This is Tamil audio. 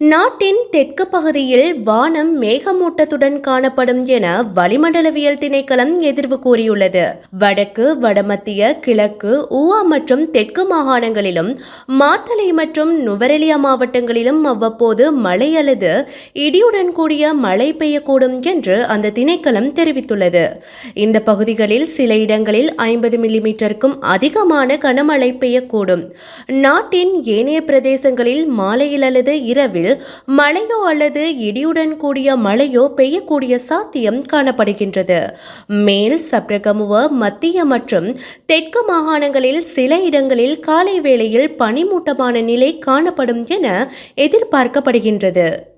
நாட்டின் தெற்கு பகுதியில் வானம் மேகமூட்டத்துடன் காணப்படும் என வளிமண்டலவியல் திணைக்களம் எதிர்வு கூறியுள்ளது. வடக்கு வடமத்திய கிழக்கு ஊவா மற்றும் தெற்கு மாகாணங்களிலும் மாத்தளை மற்றும் நுவரெலியா மாவட்டங்களிலும் அவ்வப்போது மழை அல்லது இடியுடன் கூடிய மழை பெய்யக்கூடும் என்று அந்த திணைக்களம் தெரிவித்துள்ளது. இந்த பகுதிகளில் சில இடங்களில் ஐம்பது மில்லிமீட்டருக்கும் அதிகமான கனமழை பெய்யக்கூடும். நாட்டின் ஏனைய பிரதேசங்களில் மாலையில் அல்லது இரவில் மழையோ அல்லது இடியுடன் கூடிய மழையோ பெய்யக்கூடிய சாத்தியம் காணப்படுகின்றது. மேல் சப்ரகமுவ மத்திய மற்றும் தெற்கு மாகாணங்களில் சில இடங்களில் காலை வேளையில் பனிமூட்டமான நிலை காணப்படும் என எதிர்பார்க்கப்படுகின்றது.